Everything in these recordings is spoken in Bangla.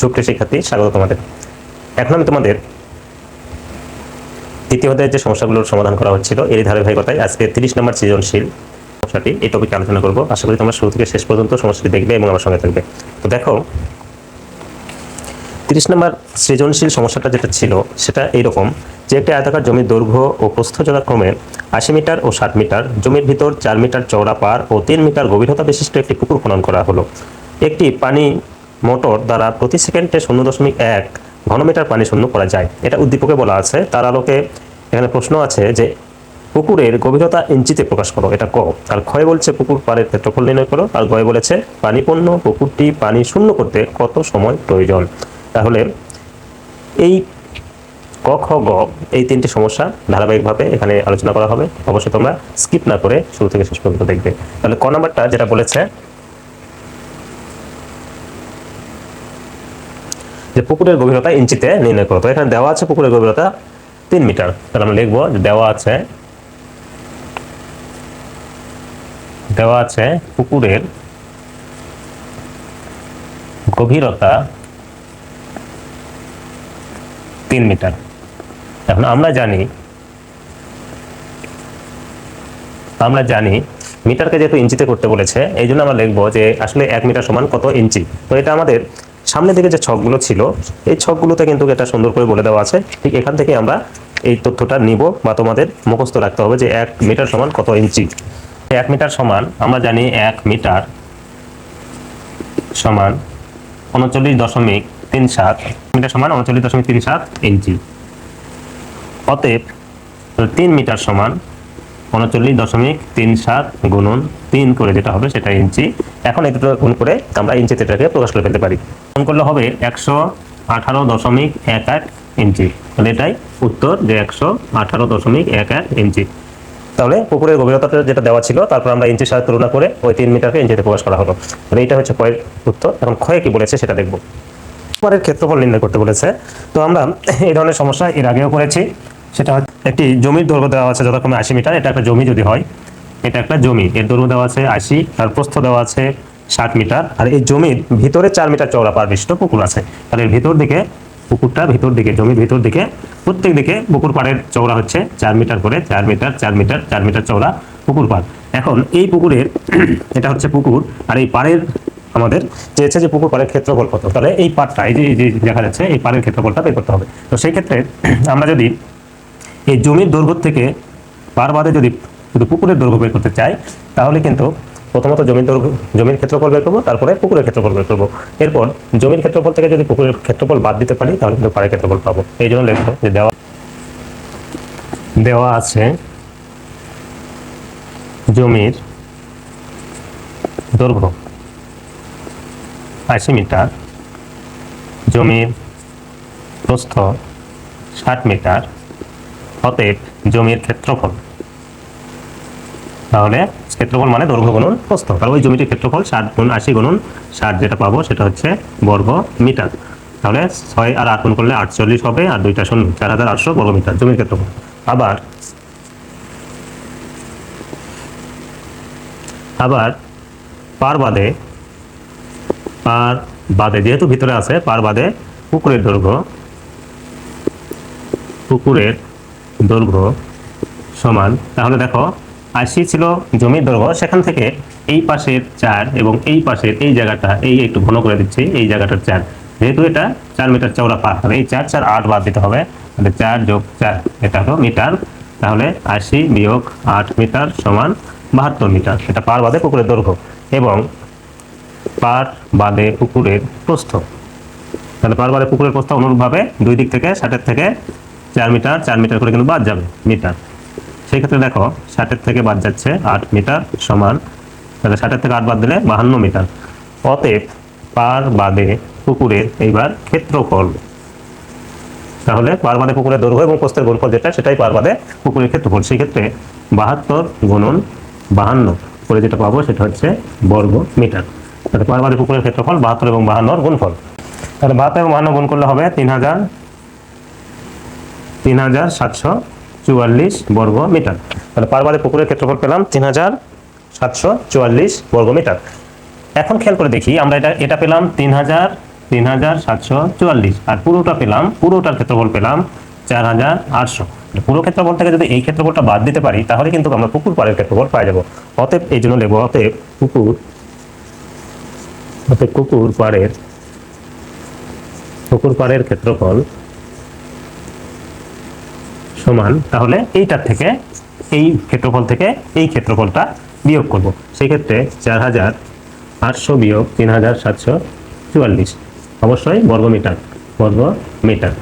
সুপ্রিয় শিক্ষার্থী, স্বাগত তোমাদের। এখন আমি তোমাদের তৃতীয় অধ্যায়ের যে সমস্যাগুলোর সমাধান করা হচ্ছিল এই ধারাবাহিকতায় আজকে তিরিশ নম্বর সৃজনশীল সমস্যাটি এই টপিকে আলোচনা করব। আশা করি তোমরা শুরু থেকে শেষ পর্যন্ত সমস্যাটি দেখবে এবং আমার সঙ্গে থাকবে। তো দেখো, তিরিশ নম্বর সৃজনশীল সমস্যাটা যেটা ছিল, সেটা এইরকম যে একটি আয়তাকার জমির দৈর্ঘ্য ও প্রস্থ যথাক্রমে আশি মিটার ও ষাট মিটার, জমির ভিতর চার মিটার চওড়া পার ও তিন মিটার গভীরতা বিশিষ্ট একটি পুকুর খনন করা হলো। একটি পানি মোটর দ্বারা প্রতি সেকেন্ডে শূন্য দশমিক এক ঘনমিটার পানি শূন্য করা যায়। এটা উদ্দীপকে বলা আছে। তার আলোকে এখানে প্রশ্ন আছে যে, পুকুরের গভীরতা ইঞ্চিতে প্রকাশ করো। এটা ক। আর ক্ষয় বলছে পুকুর পাড়ের ক্ষেত্রফল নির্ণয় করো। আর গয় বলেছে, পানিপূর্ণ পুকুরটি পানি শূন্য করতে কত সময় প্রয়োজন? তাহলে এই ক, খ, গ এই তিনটি সমস্যা ধারাবাহিকভাবে এখানে আলোচনা করা হবে। অবশ্যই তোমরা স্কিপ না করে শুরু থেকে শেষ পর্যন্ত দেখবে। তাহলে ক নাম্বারটা যেটা বলেছে যে পুকুরের গভীরতা ইঞ্চিতে নির্ণয় করো। তো এখানে দেওয়া আছে পুকুরের গভীরতা তিন মিটার। তাহলে আমরা লিখব যে দেওয়া আছে দেওয়া আছে পুকুরের গভীরতা তিন মিটার। এখন আমরা জানি আমরা জানি মিটারকে যেহেতু ইঞ্চিতে করতে বলেছে, এই জন্য আমরা লিখব যে আসলে এক মিটার সমান কত ইঞ্চি? তো এটা আমাদের সামনের দিকে যে ছকগুলো ছিল, এই ছকগুলোতে কিন্তু এটা সুন্দর করে বলে দেওয়া আছে। ঠিক এখান থেকে আমরা এই তথ্যটা নিব বা তোমাদের মুখস্থ রাখতে হবে যে এক মিটার সমান কত ইঞ্চি। এক মিটার সমান, আমরা জানি এক মিটার সমান উনচল্লিশ দশমিক তিন সাত মিটার সমান উনচল্লিশ দশমিক তিন সাত ইঞ্চি। অতএব, তিন মিটার সমান উনচল্লিশ দশমিক তিন সাত গুণন তিন করে যেটা হবে সেটা ইঞ্চি। এখন এই দুটো গুণ করে আমরা ইঞ্চিতে এটাকে প্রকাশ করে ফেলতে পারি। গুণ করলে হবে একশো আঠারো দশমিক এক এক ইঞ্চি। তাহলে এটাই উত্তর যে একশো আঠারো দশমিক এক এক ইঞ্চি। তাহলে পুকুরের গভীরতাটা যেটা দেওয়া ছিল, তারপর আমরা ইঞ্চির সাথে তুলনা করে ওই তিন মিটারকে ইঞ্চিতে প্রকাশ করা হলো। তাহলে এইটা হচ্ছে কয়ের উত্তর। এখন ক্ষয় কি বলেছে সেটা দেখব। পারের ক্ষেত্রফল নির্ণয় করতে বলেছে। তো আমরা এই ধরনের সমস্যা এর আগেও করেছি। সেটা একটি জমির দৈর্ঘ্য দেওয়া আছে যথাক্রমে আশি মিটার, এটা একটা জমি যদি হয়, এটা একটা জমি। এর দৈর্ঘ্য দেওয়া আছে আশি আর প্রস্থ দেওয়া আছে ষাট মিটার। আর এই জমির ভিতরে চার মিটার চওড়া পার বিশিষ্ট পুকুর আছে। তাহলে এর ভিতর দিকে, পুকুরটা ভিতর দিকে, জমির ভিতর দিকে, প্রত্যেক দিকে পুকুর পাড়ের চওড়া হচ্ছে চার মিটার করে, চার মিটার চার মিটার চার মিটার চওড়া পুকুর পাড়। এখন এই পুকুরের, এটা হচ্ছে পুকুর, আর এই পাড়ের আমাদের চেয়েছে যে পুকুর পাড়ের ক্ষেত্রফল কত। তাহলে এই পাড়টা এই যে দেখা যাচ্ছে, এই পাড়ের ক্ষেত্রফলটা বের করতে হবে। তো সেই ক্ষেত্রে আমরা যদি এই জমির দৈর্ঘ্য থেকে পার বাদে যদি শুধু পুকুরের দৈর্ঘ্য বের করতে চাই, তাহলে কিন্তু প্রথমত জমির দৈর্ঘ্য, জমির ক্ষেত্রফল বের করব, তারপরে পুকুরের ক্ষেত্রফল বের করব। এরপর জমির ক্ষেত্রফল থেকে যদি পুকুরের ক্ষেত্রফল বাদ দিতে পারি, তাহলে কিন্তু পাড়ের ক্ষেত্রফল পাবো। এই জন্য লিখব যে দেওয়া দেওয়া আছে জমির দৈর্ঘ্য আশি মিটার, জমির প্রস্থ ষাট মিটার অতএব জমির ক্ষেত্রফল। তাহলে ক্ষেত্রফল মানে দৈর্ঘ্য গুণন প্রস্থ। তাহলে ওই জমিটির ক্ষেত্রফল ষাট গুণ আশি গুণন। ষাট যেটা পাবো সেটা হচ্ছে বর্গ মিটার। তাহলে ছয় আর আট গুণ করলে আটচল্লিশ হবে আর দুইটা শূন্য। চার হাজার আটশো বর্গ মিটার জমির ক্ষেত্রফল। আবার আবার পার বাদে পার বাদে যেহেতু ভিতরে আছে, পার বাদে পুকুরের দৈর্ঘ্য। পুকুরের দৈর্ঘ্য সমান। তাহলে দেখো আশি ছিল জমির দৈর্ঘ্য। সেখান থেকে এই পাশের চার এবং এই পাশের এই জায়গাটা, এই একটু ঘন করে দিচ্ছি, এই জায়গাটার চার। যেহেতু এটা চার মিটার পার তাহলে এই চার চার, আট বাদ দিতে হবে। তাহলে চার যোগ চার, এটা হলো মিটার। তাহলে আশি বিয়োগ আট মিটার সমান বাহাত্তর মিটার। এটা পার বাদে পুকুরের দৈর্ঘ্য এবং পার বাদে পুকুরের প্রস্থ। তাহলে পার বাদে পুকুরের প্রস্থ অনুরূপভাবে দুই দিক থেকে, ষাটের থেকে চার মিটার চার মিটার করে কিন্তু বাদ যাবে মিটার। সেই ক্ষেত্রে দেখো, ষাটের থেকে বাদ যাচ্ছে আট মিটার সমান, তাহলে ষাটের থেকে আট বাদ দিলে বাহান্ন মিটার। অতএব পার বাদে পুকুরের এইবার ক্ষেত্রফল। তাহলে পার বাদে পুকুরের দৈর্ঘ্য এবং প্রস্থের গুণফল যেটা, সেটাই পার বাদে পুকুরের ক্ষেত্রফল। সেই ক্ষেত্রে বাহাত্তর গুণন বাহান্ন করে যেটা পাবো, সেটা হচ্ছে বর্গ মিটার। তাহলে পার বাদে পুকুরের ক্ষেত্রফল বাহাত্তর এবং বাহান্নর গুণফল। তাহলে বাহাত্তর এবং বাহান্ন গুণ করলে হবে তিন হাজার তিন হাজার সাতশো চুয়াল্লিশ বর্গ মিটার তাহলে পারবারে পুকুরের ক্ষেত্রফল পেলাম তিন হাজার সাতশো চুয়াল্লিশ বর্গ মিটার এখন খেয়াল করে দেখি, আমরা এটা এটা পেলাম তিন হাজার তিন হাজার সাতশো চুয়াল্লিশ। আর পুরোটা পেলাম, পুরোটার ক্ষেত্রফল পেলাম চার হাজার আটশো। পুরো ক্ষেত্রফল থেকে যদি এই ক্ষেত্রফলটা বাদ দিতে পারি, তাহলে কিন্তু আমরা পুকুর পাড়ের ক্ষেত্রফল পাই যাব। অতএব এই জন্য নেব অতএব পুকুর অতএব পুকুর পাড়ের পুকুর পাড়ের ক্ষেত্রফল সমান, তাহলে এইটার থেকে এই ক্ষেত্রফল থেকে এই ক্ষেত্রফলটা বিয়োগ করব। সেই ক্ষেত্রে চার হাজার আটশো বিয়োগ তিন হাজার সাতশো চুয়াল্লিশ। অবশ্যই বর্গমিটার বর্গ মিটার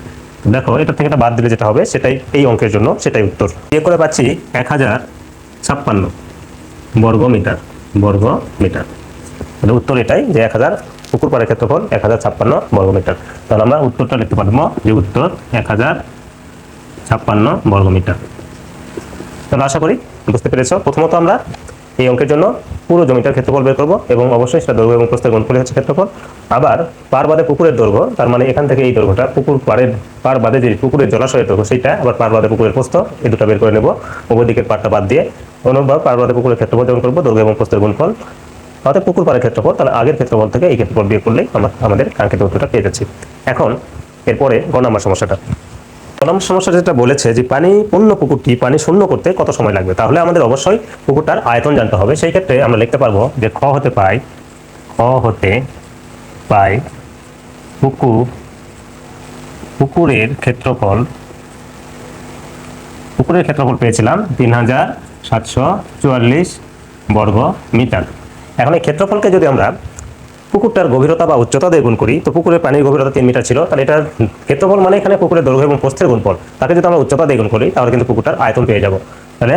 দেখো এটা থেকে বাদ দিলে যেটা হবে, সেটাই এই অঙ্কের জন্য সেটাই উত্তর। বিয়োগ করে পাচ্ছি এক হাজার ছাপ্পান্ন বর্গ মিটার বর্গ মিটার তাহলে উত্তর এটাই যে এক হাজার, পুকুর পাড়ের ক্ষেত্রফল এক হাজার ছাপ্পান্ন বর্গ মিটার তাহলে আমরা উত্তরটা লিখতে পারব যে উত্তর এক হাজার ছাপ্পান্ন বর্গমিটার। তাহলে আশা করি বুঝতে পেরেছ। প্রথমত আমরা এই অঙ্কের জন্য পুরো জমিটার ক্ষেত্রফল বের করব এবং অবশ্যই সেটা দৈর্ঘ্য এবং প্রস্থের গুণফলই হচ্ছে ক্ষেত্রফল। আবার পার বাদে পুকুরের দৈর্ঘ্য, তার মানে এখান থেকে এই দৈর্ঘ্যটা পুকুর পাড়ের, পার বাদে যে পুকুরের জলাশয়ের দৈর্ঘ্য সেটা আবার পার বাদে পুকুরের প্রস্থ, এই দুটো বের করে নেব। দিকের পাড়টা বাদ দিয়ে অনুভব পার বাদে পুকুরের ক্ষেত্রফল যেমন করব, দৈর্ঘ্য এবং প্রস্থের গুণফল। অর্থাৎ পুকুর পাড়ের ক্ষেত্রফল, তাহলে আগের ক্ষেত্রফল থেকে এই ক্ষেত্রফল বিয়োগ করলেই আমরা আমাদের কাঙ্ক্ষিত উত্তরটা পেয়ে যাচ্ছি। এখন এরপরে গ নম্বর সমস্যাটা। প্রথম সমস্যা যেটা বলেছে যে পানি পূর্ণ পুকুরটি পানি শূন্য করতে কত সময় লাগবে? তাহলে আমাদের অবশ্যই পুকুরটার আয়তন জানতে হবে। সেই ক্ষেত্রে আমরা লিখতে পারব যে খ হতে পাই, খ হতে পাই পুকুর, পুকুরের ক্ষেত্রফল পুকুরের ক্ষেত্রফল পেয়েছিলাম তিন হাজার সাতশো চুয়াল্লিশ বর্গ মিটার এখন এই ক্ষেত্রফলকে যদি আমরা পুকুরটার গভীরতা বা উচ্চতা দিয়ে গুণ করি, তো পুকুরের পানির গভীরতা তিন মিটার ছিল, তাহলে এটার ক্ষেত্রফল মানে এখানে পুকুরের দৈর্ঘ্য এবং প্রস্থের গুণফল। তাকে যদি আমরা উচ্চতা দিয়ে গুণ করি, তাহলে কিন্তু পুকুরটার আয়তন পেয়ে যাব। তাহলে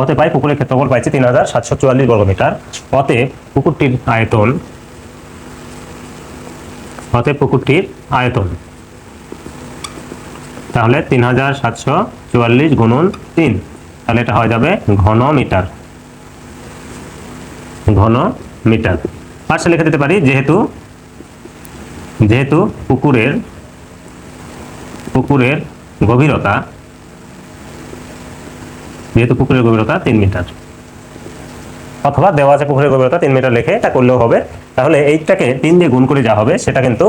হতে পাই পুকুরের ক্ষেত্রফল পাইছি তিন হাজার সাতশো চুয়াল্লিশ বর্গ মিটার। অতএব পুকুরটির আয়তন অতএব পুকুরটির আয়তন, তাহলে তিন হাজার সাতশো চুয়াল্লিশ গুণন তিন, তাহলে এটা হয়ে যাবে ঘন মিটার। ঘন মিটার। পাশে লিখে দিতে পারি, যেহেতু যেহেতু পুকুরের পুকুরের গভীরতা, যেহেতু পুকুরের গভীরতা তিন মিটার। অথবা দেওয়া আছে পুকুরের গভীরতা তিন মিটার লিখে, এটা করলেও হবে। তাহলে এইটাকে তিন দিয়ে গুণ করে যা হবে, সেটা কিন্তু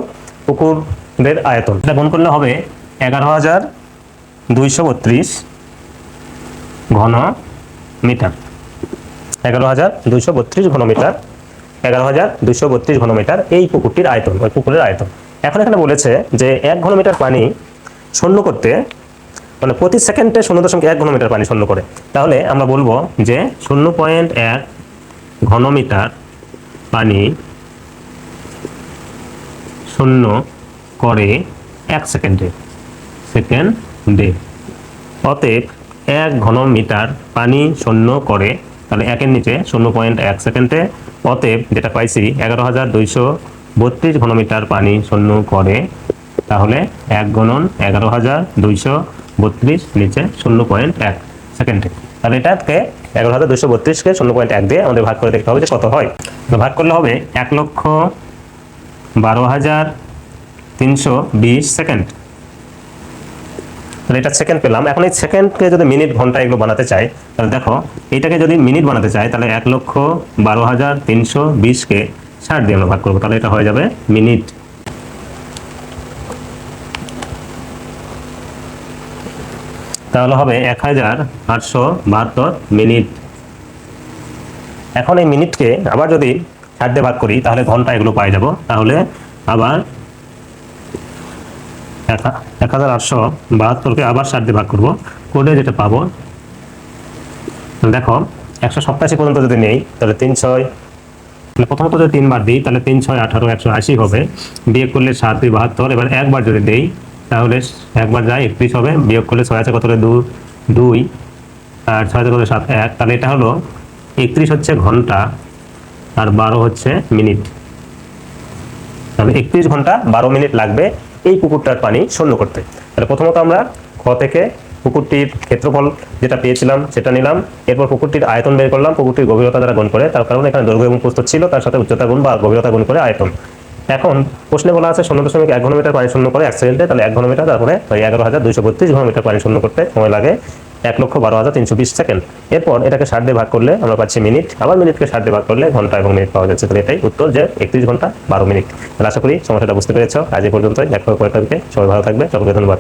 পুকুরের আয়তন। এটা গুণ করলে হবে এগারো হাজার দুইশো বত্রিশ ঘন মিটার। এগারো হাজার দুইশো বত্রিশ ঘনমিটার এগারো হাজার দুইশো বত্রিশ ঘনমিটার এই পুকুরটির আয়তন, ওই পুকুরের আয়তন। এখন এখানে বলেছে যে এক ঘনমিটার পানি শূন্য করতে মানে প্রতি সেকেন্ডে শূন্য দশমিক এক ঘনমিটার পানি শূন্য করে। তাহলে আমরা বলব যে শূন্য পয়েন্ট এক ঘনমিটার পানি শূন্য করে এক সেকেন্ডে সেকেন্ডে। অতএব এক ঘন মিটার পানি শূন্য করে, তাহলে একের নিচে শূন্য পয়েন্ট এক সেকেন্ডে অতএব যেটা পাইছি, এগারো হাজার দুইশো বত্রিশ ঘনমিটার পানি শূন্য করে, তাহলে এক গণন এগারো হাজার দুইশো বত্রিশ নিচে শূন্য পয়েন্ট এক সেকেন্ডে। তাহলে এটাকে এগারো হাজার দুইশো বত্রিশকে শূন্য পয়েন্ট এক দিয়ে আমাদের ভাগ করে দেখতে হবে যে কত হয়। তো ভাগ করলে হবে এক লক্ষ বারো হাজার তিনশো বিশ সেকেন্ড। তাহলে এটা সেকেন্ড পেলাম। এখন এই সেকেন্ডকে যদি মিনিট ঘণ্টা এগুলো বানাতে চাই, তাহলে দেখো, এটাকে যদি মিনিট বানাতে চাই, তাহলে এক লক্ষ বারো হাজার তিনশো বিশকে ষাট দিয়ে আমরা ভাগ করব। তাহলে এটা হয়ে যাবে মিনিট তাহলে হবে এক হাজার আটশো বাহাত্তর মিনিট এখন এই মিনিটকে আবার যদি ষাট দিয়ে ভাগ করি, তাহলে ঘণ্টা এগুলো পাই যাব। তাহলে আবার এক হাজার আটশো বাহাত্তরকে আবার ষাট দিয়ে ভাগ করব। কোডে যেটা পাবো, দেখো, একশো সপ্তাশি পর্যন্ত যদি নেই, তাহলে তিন ছয় তাহলে প্রথমত যদি তিনবার দিই, তাহলে তিন ছয় আঠারো একশো আশি হবে। বিয়োগ করলে সাত দুই বাহাত্তর, এবার একবার যদি দেই, তাহলে একবার যায় একত্রিশ হবে। বিয়োগ করলে ছয় আছে কত দু, দুই, আর ছয় আছে কত সাত, এক। তাহলে এটা হলো একত্রিশ হচ্ছে ঘণ্টা, আর বারো হচ্ছে মিনিট। তাহলে একত্রিশ ঘণ্টা বারো মিনিট লাগবে। এই পুকুরটার পানি শূন্য করতে। তাহলে প্রথমত আমরা খ থেকে পুকুরটির ক্ষেত্রফল যেটা পেয়েছিলাম সেটা নিলাম, এরপর পুকুরটির আয়তন বের করলাম, পুকুরটির গভীরতা দ্বারা গুণ করে, তার কারণ এখানে দৈর্ঘ্য এবং প্রস্তুত ছিল, তার সাথে উচ্চতা গুণ বা গভীরতা গুণ করে আয়তন। এখন প্রশ্নে বলা আছে শূন্য দশমিক এক ঘনমিটার পানি শূন্য করে এক সেকেন্ডে, তাহলে এক ঘনমিটার, তারপরে এগারো হাজার দুইশো বত্রিশ ঘনমিটার পানি শূন্য করতে সময় লাগে। এক লক্ষ বারো হাজার তিনশো বিশ সেকেন্ড। এরপর এটাকে ষাট দিয়ে ভাগ করলে আমরা পাচ্ছি মিনিট। আবার মিনিটকে ষাট দিয়ে ভাগ করলে ঘণ্টা এবং মিনিট পাওয়া যাচ্ছে। তাহলে এটাই উত্তর যে একত্রিশ ঘণ্টা বারো মিনিট। আশা করি সমস্যাটা বুঝতে পেরেছ। আজ পর্যন্ত দেখো কয়েকটা এ। সবাই ভালো থাকবে। সকলকে ধন্যবাদ।